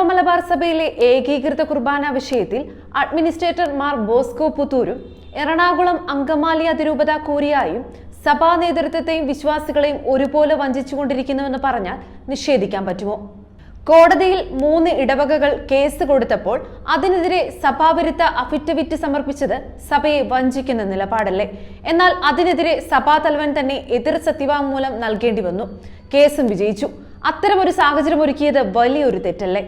Zero Malabar സഭയിലെ ഏകീകൃത കുർബാന വിഷയത്തിൽ അഡ്മിനിസ്ട്രേറ്റർ മാർ ബോസ്കോ പുത്തൂരും എറണാകുളം അങ്കമാലി അതിരൂപത കൂരിയായും സഭാ നേതൃത്വത്തെയും വിശ്വാസികളെയും ഒരുപോലെ വഞ്ചിച്ചുകൊണ്ടിരിക്കുന്നുവെന്ന് പറഞ്ഞാൽ നിഷേധിക്കാൻ പറ്റുമോ? കോടതിയിൽ മൂന്ന് ഇടവകകൾ കേസ് കൊടുത്തപ്പോൾ അതിനെതിരെ സഭാവിരുദ്ധ അഫിറ്റവിറ്റ് സമർപ്പിച്ചത് സഭയെ വഞ്ചിക്കുന്ന നിലപാടല്ലേ? എന്നാൽ അതിനെതിരെ സഭാ തലവൻ തന്നെ എതിർ സത്യവാങ്മൂലം നൽകേണ്ടി വന്നു. കേസും വിജയിച്ചു. അത്തരമൊരു സാഹചര്യം ഒരുക്കിയത് വലിയൊരു തെറ്റല്ലേ?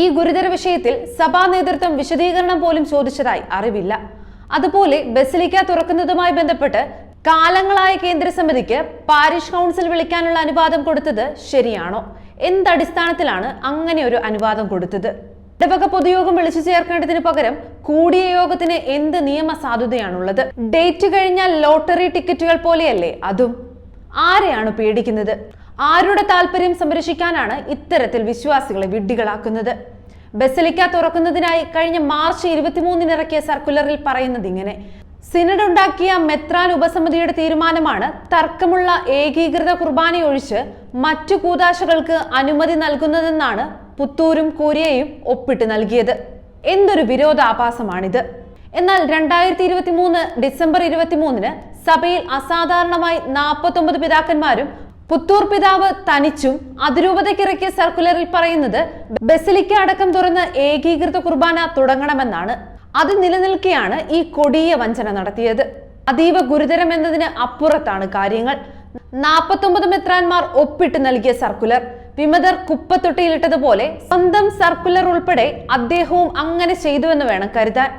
ഈ ഗുരുതര വിഷയത്തിൽ സഭാ നേതൃത്വം വിശദീകരണം പോലും ചോദിച്ചതായി അറിവില്ല. അതുപോലെ ബസിലിക്ക തുറക്കുന്നതുമായി ബന്ധപ്പെട്ട് കാലങ്ങളായ കേന്ദ്ര സമിതിക്ക് പാരിഷ് കൗൺസിൽ വിളിക്കാനുള്ള അനുവാദം കൊടുത്തത് ശരിയാണോ? എന്തടിസ്ഥാനത്തിലാണ് അങ്ങനെ ഒരു അനുവാദം കൊടുത്തത്? ഇടവക പൊതുയോഗം വിളിച്ചു ചേർക്കേണ്ടതിന് പകരം കൂടിയ യോഗത്തിന് എന്ത് നിയമ സാധുതയാണുള്ളത്? ഡേറ്റ് കഴിഞ്ഞാൽ ലോട്ടറി ടിക്കറ്റുകൾ പോലെയല്ലേ അതും? ആരെയാണ് പേടിക്കുന്നത്? ആരുടെ താല്പര്യം സംരക്ഷിക്കാനാണ് ഇത്തരത്തിൽ വിശ്വാസികളെ വിഡ്ഢികളാക്കുന്നത്? ബസലിക്ക തുറക്കുന്നതിനായി കഴിഞ്ഞ മാർച്ച് ഇരുപത്തിമൂന്നിന് ഇറക്കിയ സർക്കുലറിൽ പറയുന്നത് ഇങ്ങനെ. സിനഡ് ഉണ്ടാക്കിയ മെത്രാൻ ഉപസമിതിയുടെ തീരുമാനമാണ് തർക്കമുള്ള ഏകീകൃത കുർബാനയൊഴിച്ച് മറ്റു കൂതാശകൾക്ക് അനുമതി നൽകുന്നതെന്നാണ് പുത്തൂരും കൂരിയയും ഒപ്പിട്ട് നൽകിയത്. എന്തൊരു വിരോധാഭാസമാണിത്. എന്നാൽ രണ്ടായിരത്തി ഇരുപത്തി മൂന്ന് ഡിസംബർ ഇരുപത്തിമൂന്നിന് സഭയിൽ അസാധാരണമായി നാൽപ്പത്തൊമ്പത് പിതാക്കന്മാരും പുത്തൂർ പിതാവ് തനിച്ചും അതിരൂപതയ്ക്കിറക്കിയ സർക്കുലറിൽ പറയുന്നത് ബസിലിക്ക അടക്കം തുറന്ന് ഏകീകൃത കുർബാന തുടങ്ങണമെന്നാണ്. അത് നിലനിൽക്കെയാണ് ഈ കൊടിയ വഞ്ചന നടത്തിയത്. അതീവ ഗുരുതരം എന്നതിന് അപ്പുറത്താണ് കാര്യങ്ങൾ. നാൽപ്പത്തൊമ്പത് മെത്രാൻമാർ ഒപ്പിട്ട് നൽകിയ സർക്കുലർ. വിമതർ കുപ്പത്തൊട്ടിയിലിട്ടതുപോലെ സ്വന്തം സർക്കുലർ ഉൾപ്പെടെ അദ്ദേഹവും അങ്ങനെ ചെയ്തുവെന്ന് വേണം കരുതാൻ.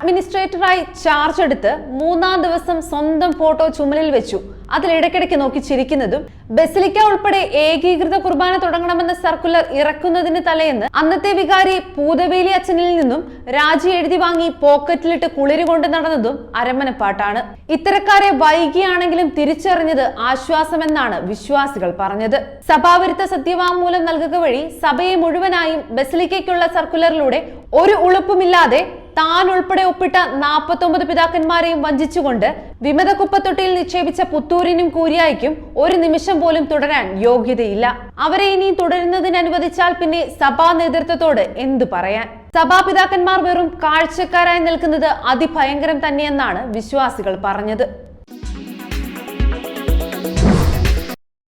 അഡ്മിനിസ്ട്രേറ്ററായി ചാർജ് എടുത്ത് മൂന്നാം ദിവസം സ്വന്തം ഫോട്ടോ ചുമലിൽ വെച്ചു. അതിൽ ഇടയ്ക്കിടയ്ക്ക് നോക്കി ചിരിക്കുന്നതും ബസിലിക്ക ഉൾപ്പെടെ ഏകീകൃത കുർബാന തുടങ്ങണമെന്ന സർക്കുലർ ഇറക്കുന്നതിന് തലേന്ന് അന്നത്തെ വികാരി പൂതവേലി അച്ഛനിൽ നിന്നും രാജി എഴുതി വാങ്ങി പോക്കറ്റിലിട്ട് കുളിര് കൊണ്ട് നടന്നതും അരമനപ്പാട്ടാണ്. ഇത്തരക്കാരെ വൈകിയാണെങ്കിലും തിരിച്ചറിഞ്ഞത് ആശ്വാസമെന്നാണ് വിശ്വാസികൾ പറഞ്ഞത്. സഭാവിരുദ്ധ സത്യവാങ്മൂലം നൽകുക വഴി സഭയെ മുഴുവനായും ബസിലിക്കയ്ക്കുള്ള സർക്കുലറിലൂടെ ഒരു ഉളുപ്പുമില്ലാതെ താൻ ഉൾപ്പെടെ ഒപ്പിട്ട നാൽപ്പത്തൊമ്പത് പിതാക്കന്മാരെയും വഞ്ചിച്ചുകൊണ്ട് വിമതക്കുപ്പത്തൊട്ടിയിൽ നിക്ഷേപിച്ച നിക്ഷേപിച്ച പുത്തൂരിനും കൂരിയായിക്കും ഒരു നിമിഷം പോലും തുടരാൻ യോഗ്യതയില്ല. അവരെ ഇനി തുടരുന്നതിന് അനുവദിച്ചാൽ പിന്നെ സഭാ നേതൃത്വത്തോട് എന്തു പറയാൻ? സഭാപിതാക്കന്മാർ വെറും കാഴ്ചക്കാരായി നിൽക്കുന്നത് അതിഭയങ്കരം തന്നെയെന്നാണ് വിശ്വാസികൾ പറഞ്ഞത്.